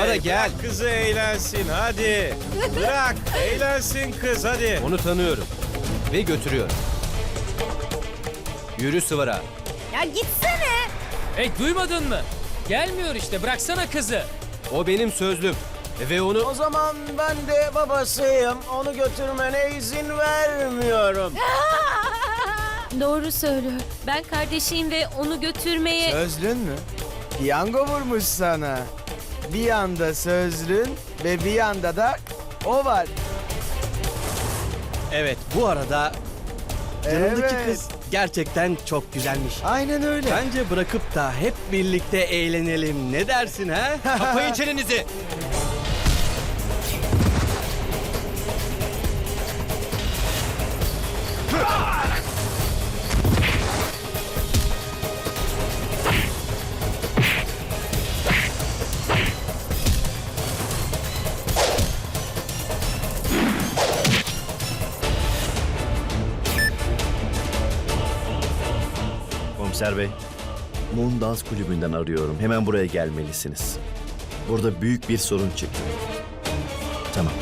Sıvara gel. Bırak kızı eğlensin hadi. Bırak eğlensin kız hadi. Onu tanıyorum. Ve götürüyorum. Yürü Sıvara. Ya gitsene. Hey duymadın mı? Gelmiyor işte bıraksana kızı. O benim sözlüm. Ve onu... O zaman ben de babasıyım. Onu götürmene izin vermiyorum. Doğru söylüyor. Ben kardeşiyim ve onu götürmeye... Sözlün mü? Piyango vurmuş sana. Bir yanda sözlün ve bir yanda da o var. Evet bu arada yanındaki Evet. kız gerçekten çok güzelmiş. Aynen öyle. Bence bırakıp da hep birlikte eğlenelim. Ne dersin ha? Kapayın çenenizi. Komiser bey, Moon Dans Kulübü'nden arıyorum. Hemen buraya gelmelisiniz. Burada büyük bir sorun çıktı. Tamam.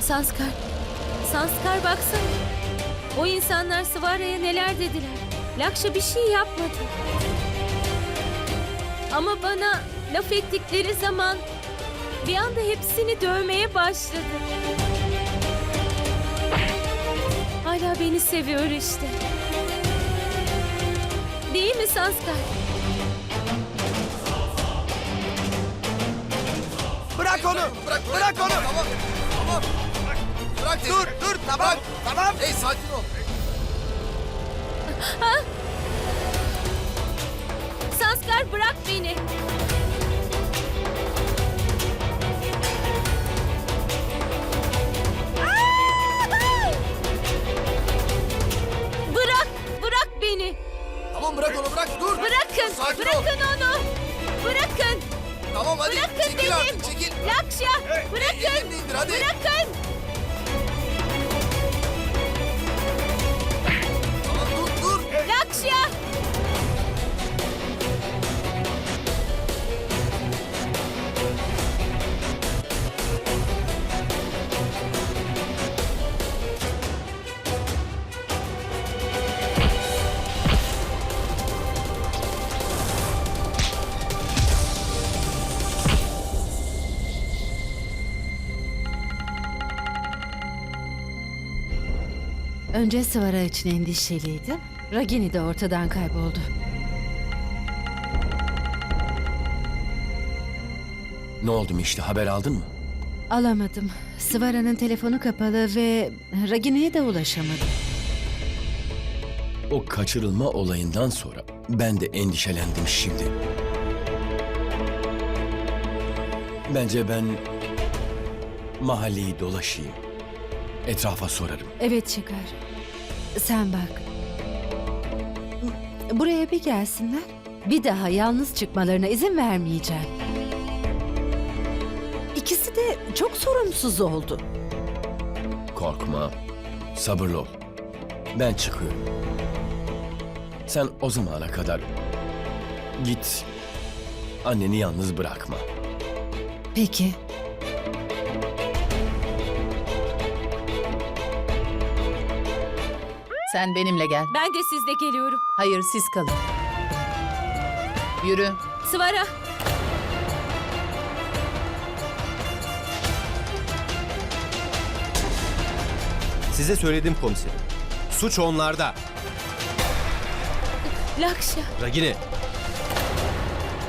Sanskar. Sanskar baksana. O insanlar Sıvara'ya neler dediler. Lakşa bir şey yapmadı. Ama bana laf ettikleri zaman bir anda hepsini dövmeye başladı. Hala beni seviyor işte. Değil mi Sanskar? Bırak onu. Bırak, bırak onu. Tamam. Tamam. Bırak Dur, dur. Tamam. Tamam. Hey sakin ol. Sanskar bırak beni. Önce Sıvara için endişeliydim. Ragini de ortadan kayboldu. Ne oldu işte haber aldın mı? Alamadım. Sıvara'nın telefonu kapalı ve Ragini'ye de ulaşamadım. O kaçırılma olayından sonra ben de endişelendim şimdi. Bence ben mahalleyi dolaşayım. Etrafa sorarım. Evet çıkar. Sen bak. Buraya bir gelsinler. Bir daha yalnız çıkmalarına izin vermeyeceğim. İkisi de çok sorumsuz oldu. Korkma. Sabırlı ol. Ben çıkıyorum. Sen o zamana kadar git. Anneni yalnız bırakma. Peki. Sen benimle gel. Ben de sizle geliyorum. Hayır siz kalın. Yürü. Sıvara. Size söyledim komiserim. Suç onlarda. Lakşa. Ragini.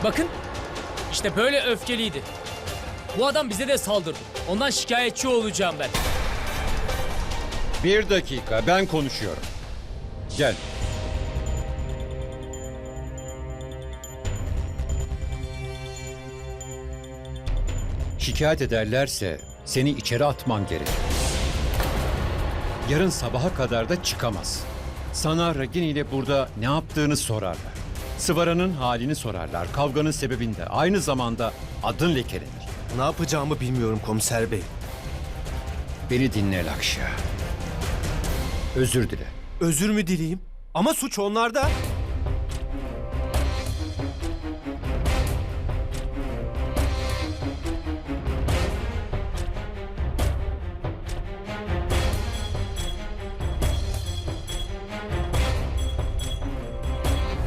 Bakın işte böyle öfkeliydi. Bu adam bize de saldırdı. Ondan şikayetçi olacağım ben. Bir dakika ben konuşuyorum. Gel. Şikayet ederlerse seni içeri atman gerek. Yarın sabaha kadar da çıkamaz. Sana Ragini ile burada ne yaptığını sorarlar. Sıvara'nın halini sorarlar. Kavganın sebebinde aynı zamanda adın lekelenir. Ne yapacağımı bilmiyorum komiser bey. Beni dinle Lakşya. Özür dile. Özür mü dileyim? Ama suç onlarda.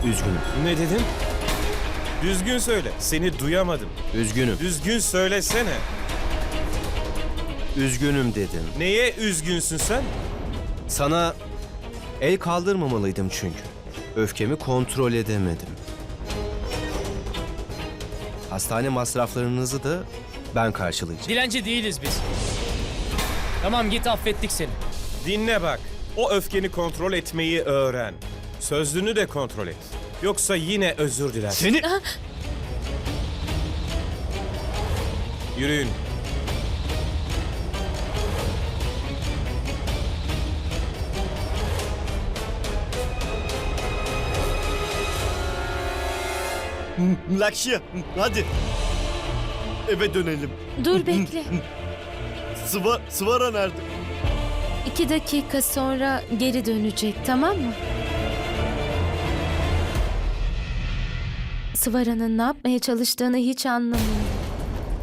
Üzgünüm. Ne dedin? Düzgün söyle. Seni duyamadım. Üzgünüm. Düzgün söylesene. Üzgünüm dedim. Neye üzgünsün sen? Sana el kaldırmamalıydım çünkü. Öfkemi kontrol edemedim. Hastane masraflarınızı da ben karşılayacağım. Dilenci değiliz biz. Tamam git affettik seni. Dinle bak. O öfkeni kontrol etmeyi öğren. Sözlüğünü de kontrol et. Yoksa yine özür dilersin. Seni... Yürüyün. Lakşya hadi. Eve dönelim. Dur bekle. Sıva, Sıvara nerede? İki dakika sonra geri dönecek tamam mı? Sıvara'nın ne yapmaya çalıştığını hiç anlamıyorum.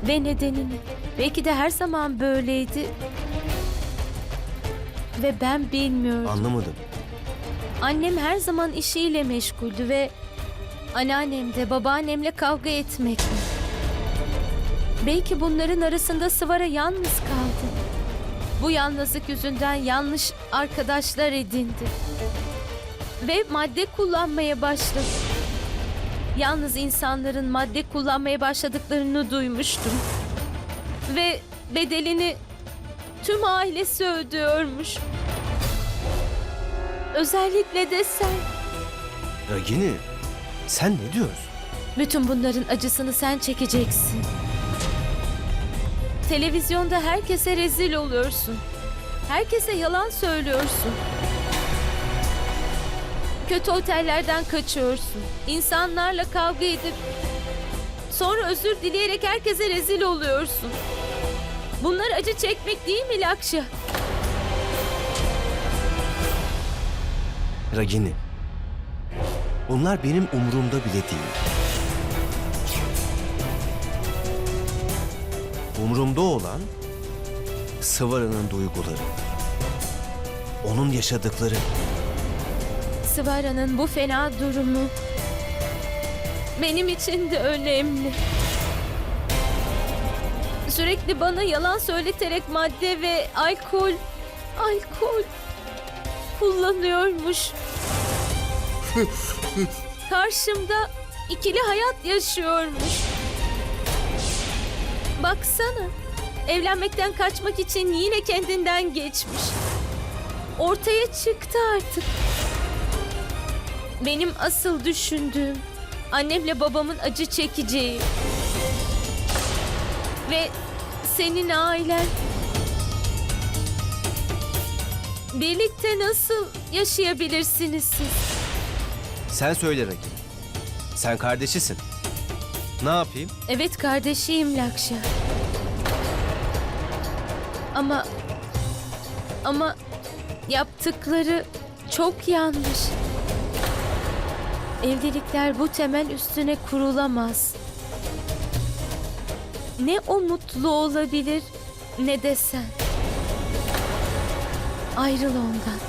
Ve nedenini. Belki de her zaman böyleydi. Ve ben bilmiyorum. Anlamadım. Annem her zaman işiyle meşguldü ve anneannem de babaannemle kavga etmekle. Belki bunların arasında Sıvara yalnız kaldı. Bu yalnızlık yüzünden yanlış arkadaşlar edindi. Ve madde kullanmaya başladı. Yalnız insanların madde kullanmaya başladıklarını duymuştum. Ve bedelini tüm ailesi ödüyormuş. Özellikle de sen. Ragini, sen ne diyorsun? Bütün bunların acısını sen çekeceksin. Televizyonda herkese rezil oluyorsun. Herkese yalan söylüyorsun. Kötü otellerden kaçıyorsun. İnsanlarla kavga edip sonra özür dileyerek herkese rezil oluyorsun. Bunlar acı çekmek değil mi Lakşa? Ragini. Bunlar benim umurumda bile değil. Umurumda olan Sıvara'nın duyguları. Onun yaşadıkları. Sıvara'nın bu fena durumu benim için de önemli. Sürekli bana yalan söyleterek madde ve alkol, alkol kullanıyormuş. Karşımda ikili hayat yaşıyormuş. Baksana, evlenmekten kaçmak için yine kendinden geçmiş. Ortaya çıktı artık. Benim asıl düşündüğüm annemle babamın acı çekeceği ve senin ailen birlikte nasıl yaşayabilirsiniz siz? Sen söyle Ragini. Sen kardeşisin. Ne yapayım? Evet kardeşiyim Lakşa. Ama ama yaptıkları çok yanlış. Evlilikler bu temel üstüne kurulamaz. Ne o mutlu olabilir ne de sen. Ayrıl ondan.